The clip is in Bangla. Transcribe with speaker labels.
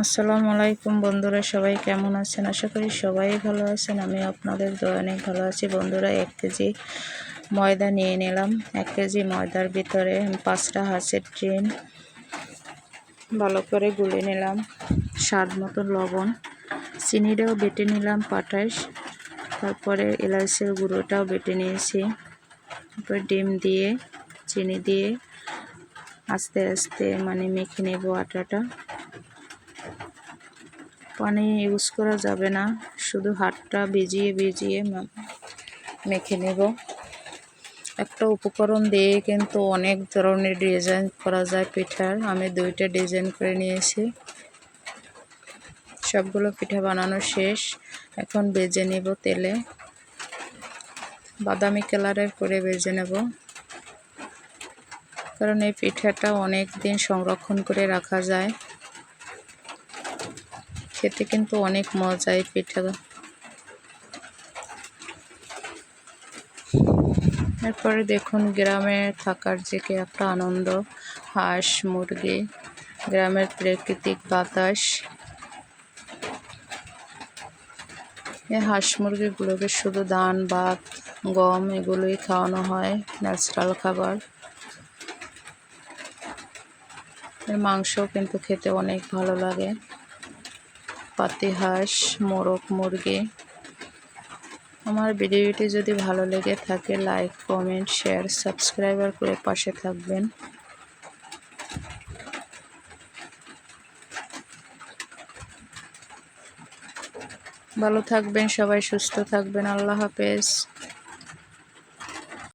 Speaker 1: আসসালামু আলাইকুম বন্ধুরা, সবাই কেমন আছেন? আশা করি সবাই ভালো আছেন। আমি আপনাদের দোয়া অনেক ভালো আছি। বন্ধুরা, এক কেজি ময়দা নিয়ে নিলাম। এক কেজি ময়দার ভিতরে পাঁচটা হাঁসের ট্রেন ভালো করে গুলে নিলাম। স্বাদ মতো লবণ। চিনিটাও বেটে নিলাম পাটাশ। তারপরে এলাচের গুঁড়োটাও বেটে নিয়েছি। তারপর ডিম দিয়ে, চিনি দিয়ে আস্তে আস্তে মানে মেখে নেব আটাটা। পানি ইউজ করা যাবে না। শুধু হাতটা ভিজিয়ে ভিজিয়ে মেখে নেব। একটা উপকরণ দিয়ে কিন্তু অনেক ধরনের ডিজাইন করা যায় পিঠার। আমি দুইটা ডিজাইন করে নিয়েছি। সবগুলো পিঠা বানানো শেষ। এখন বেজে নেব তেলে। বাদামি কালারের করে বেজে নেব। কারণ এই পিঠাটা অনেক দিন সংরক্ষণ করে রাখা যায়। খেতে কিন্তু অনেক মজা এই পিঠা এরপরে দেখুন গ্রামে থাকার যে কি একটা আনন্দ, হাঁস, মুরগি, গ্রামের প্রাকৃতিক বাতাস। এই হাঁস মুরগিগুলোকে শুধু ধান, ভাত, গম এগুলোই খাওয়ানো হয়, ন্যাচারাল খাবার। এর মাংস কিন্তু খেতে অনেক ভালো লাগে। পাতি হাঁস মোরগ মুরগি। আমার ভিডিওটি যদি ভালো লেগে থাকে, লাইক, কমেন্ট, শেয়ার, সাবস্ক্রাইবার করে পাশে থাকবেন। ভালো থাকবেন সবাই, সুস্থ থাকবেন। আল্লাহ হাফেজ।